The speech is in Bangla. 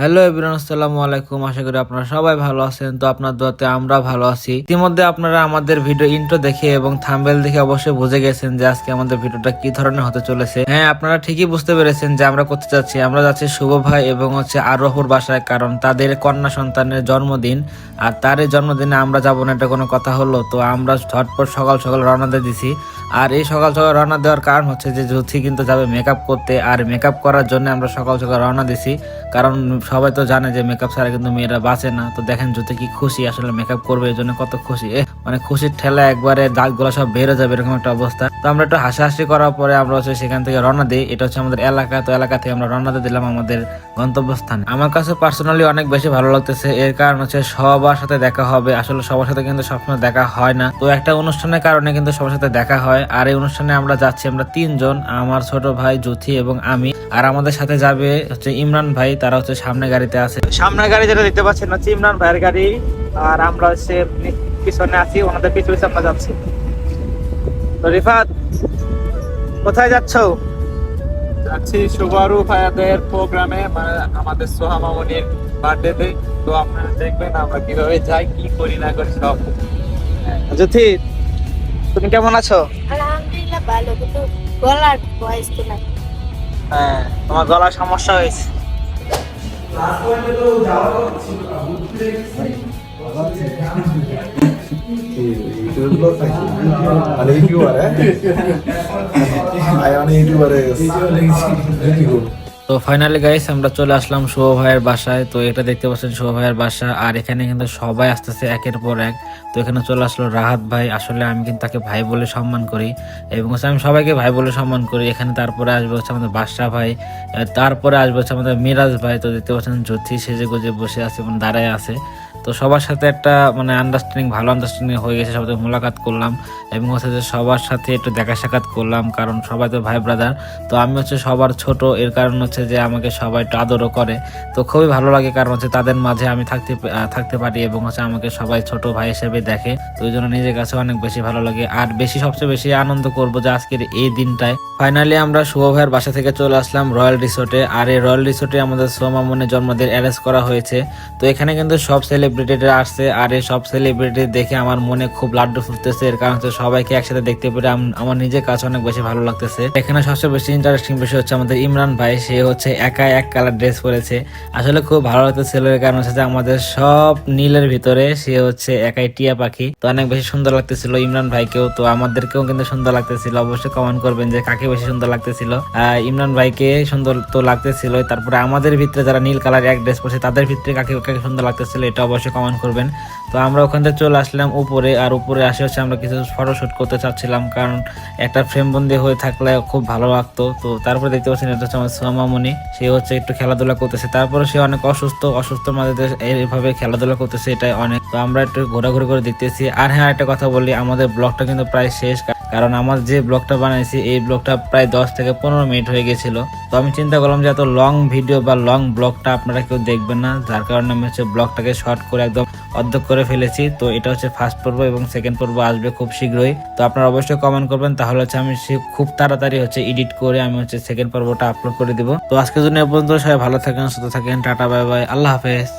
হ্যালো এভরিওয়ান আসসালামু আলাইকুম। আশা করি আপনারা সবাই ভালো আছেন। তো আপনার দোয়াতে আমরা ভালো আছি। ইতিমধ্যে আপনারা আমাদের ভিডিও ইন্ট্রো দেখে এবং থাম্বেল দেখে অবশ্যই বুঝে গেছেন যে আজকে আমাদের ভিডিওটা কি ধরনের হতে চলেছে। হ্যাঁ আপনারা ঠিকই বুঝতে পেরেছেন যে আমরা করতে যাচ্ছি। আমরা যাচ্ছি শুভ ভাই এবং হচ্ছে আরোহর বাসায়, কারণ তাদের কন্যা সন্তানের জন্মদিন। আর তার জন্মদিনে আমরা যাব না, এটা কোনো কথা হলো। তো আমরা ঝটপট সকাল সকাল রওনা দিয়ে দিছি। আর এই সকাল সকাল রওনা দেওয়ার কারণ হচ্ছে যে জ্যোতি কিন্তু যাবে মেকআপ করতে, আর মেকআপ করার জন্য আমরা সকাল সকাল রওনা দিছি। কারণ সবাই তো জানে যে মেকআপ ছাড়া কিন্তু মেয়েরা বাঁচে না। তো দেখেন জ্যোতি কি খুশি আসলে মেকআপ করবে, এই জন্য কত খুশি। মানে খুশির ঠেলা একবারে দাগগুলো সব বেরো যাবে এরকম একটা অবস্থা। তো আমরা একটু হাসাহাসি করার পরে আমরা হচ্ছে সেখান থেকে রওনা দিই। এটা হচ্ছে আমাদের এলাকা। তো এলাকা থেকে আমরা রওনা দিলাম আমাদের গন্তব্যস্থানে। আমার কাছে পার্সোনালি অনেক বেশি ভালো লাগতেছে। এর কারণ হচ্ছে সবার সাথে দেখা হবে। আসলে সবার সাথে কিন্তু সবসময় দেখা হয় না। তো একটা অনুষ্ঠানের কারণে কিন্তু সবার সাথে দেখা হয়। আর এই অনুষ্ঠানে আমরা যাচ্ছি আমরা তিনজন আমার ছোট ভাই জ্যোতি এবং আমি। আর আমাদের সাথে যাবে হচ্ছে ইমরান ভাই তারা হচ্ছে সামনে গাড়িতে আছে। সামনে গাড়ি যেটা দেখতে পাচ্ছেন হচ্ছে ইমরান ভাইয়ের গাড়ি। আর আমরা হচ্ছে পিছনে আছি ওনাদের পিছু পিছু আমরা যাচ্ছি। তো রিফাত কোথায় যাচ্ছো? যাচ্ছি সুবারু ভাইয়াদের প্রোগ্রামে মানে আমাদের সোহা মামনির বার্থডেতে। তো আপনারা দেখবেন আমরা কীভাবে যাই কি করি না করি সব। জ্যোতি তুমি কেমন আছো? আলহামদুলিল্লাহ ভালো কিন্তু গলার ভয়েস তো নাই। হ্যাঁ তোমার গলার সমস্যা হয়েছে। মানে ইউটিউবারে আয়ানে ইউটিউবারে। গেছে তো ফাইনালি গাইস আমরা চলে আসলাম শুভ ভাইয়ের বাসায়। তো এটা দেখতে পাচ্ছেন শুভ ভাইয়ের বাসা, আর এখানে কিন্তু সবাই আসতেছে একের পর এক। তো এখানে চলে আসলো রাহাত ভাই। আসলে আমি কিন্তু তাকে ভাই বলে সম্মান করি এবং হচ্ছে আমি সবাইকে ভাই বলে সম্মান করি। এখানে তারপরে আসবে হচ্ছে আমাদের বাদশাহ ভাই তারপরে আসবে হচ্ছে আমাদের মিরাজ ভাই। তো দেখতে পাচ্ছেন জ্যোতি সেজে গজে বসে আছে এবং দাঁড়ায় আছে। তো সবার সাথে একটা মানে আন্ডারস্ট্যান্ডিং ভালো আন্ডারস্ট্যান্ডিং হয়ে গেছে, সবাই মোলাকাত করলাম। এবং হচ্ছে যে সবার সাথে একটু দেখা সাক্ষাৎ করলাম, কারণ সবাই তো ভাই ব্রাদার তো আমি হচ্ছে সবার ছোট, এর কারণ হচ্ছে যে আমাকে সবাই একটু আদরও করে। তো খুবই ভালো লাগে, কারণ হচ্ছে তাদের মাঝে আমি থাকতে থাকতে পারি এবং হচ্ছে আমাকে সবাই ছোট ভাই হিসেবে দেখে। তো ওই জন্য নিজের কাছে অনেক বেশি ভালো লাগে। আর বেশি, সবচেয়ে বেশি আনন্দ করব যে আজকের এই দিনটায়। ফাইনালি আমরা শুভ ভাইয়ের বাসা থেকে চলে আসলাম রয়্যাল রিসোর্টে আর এই রয়্যাল রিসোর্টে আমাদের সোমামনের জন্মদিন অ্যারেঞ্জ করা হয়েছে। তো এখানে কিন্তু সব সেলিব্রিটিরা আসছে, আর এই সব সেলিব্রিটি দেখে আমার মনে খুব লাড্ডু ফুটতেছে। এর কারণ হচ্ছে সবাইকে একসাথে দেখতে পেরে আমার নিজের কাছে অনেক বেশি ভালো লাগতেছে। এখানে সবচেয়ে বেশি ইন্টারেস্টিং বিষয় হচ্ছে আমাদের ইমরান ভাই। সে হচ্ছে একা এক কালার ড্রেস পরেছে। আসলে খুব ভালো লাগতেছিল এর কারণ হচ্ছে আমাদের সব নীলের ভিতরে সে হচ্ছে একাই টিয়া পাখি। তো অনেক বেশি সুন্দর লাগতেছিল ইমরান ভাইকেও। তো আমাদেরকেও কিন্তু সুন্দর লাগতেছিল। অবশ্যই কমেন্ট করবেন যে কাকে বেশি সুন্দর লাগতেছিল। ইমরান ভাইকে সুন্দর তো লাগতেছিল তারপরে আমাদের ভিতরে যারা নীল কালার এক ড্রেস পরছে, তাদের ভিতরে কাকে কাকে সুন্দর লাগতেছিল এটা অবশ্যই কমেন্ট করবেন। তো আমরা ওখান থেকে চলে আসলাম উপরে, আর উপরে আসে হচ্ছে আমরা কিছু ফটোশুট করতে চাচ্ছিলাম, কারণ একটা ফ্রেম বন্দি হয়ে থাকলে খুব ভালো লাগতো। তো তারপরে দেখতে পাচ্ছেন এটা হচ্ছে আমার সোমামণি সে হচ্ছে একটু খেলাধুলা করতেছে। তারপরে সে অনেক অসুস্থ অসুস্থ মাঝে এইভাবে খেলাধুলা করতেছে, এটাই অনেক। তো আমরা একটু ঘোরাঘুরি করে দেখতেছি। আর হ্যাঁ একটা কথা বলি, আমাদের ব্লগটা কিন্তু প্রায় শেষ কারণ আমার যে ব্লগটা বানাইছি, এই ব্লগটা প্রায় দশ থেকে পনেরো মিনিট হয়ে গেছিল। তো আমি চিন্তা করলাম যে এত লং ভিডিও বা লং ব্লগটা আপনারা কেউ দেখবেন না, যার কারণে আমি হচ্ছে ব্লগটাকে শর্ট করে একদম অর্ধেক করে ফেলেছি। তো এটা হচ্ছে ফার্স্ট পর্ব এবং সেকেন্ড পর্ব আসবে খুব শীঘ্রই। তো আপনারা অবশ্যই কমেন্ট করবেন, তাহলে হচ্ছে আমি খুব তাড়াতাড়ি হচ্ছে এডিট করে আমি হচ্ছে সেকেন্ড পর্বটা আপলোড করে দিব। তো আজকের জন্য এ পর্যন্ত, সবাই ভালো থাকেন, সুস্থ থাকেন, টাটা বাই বাই আল্লাহ হাফেজ।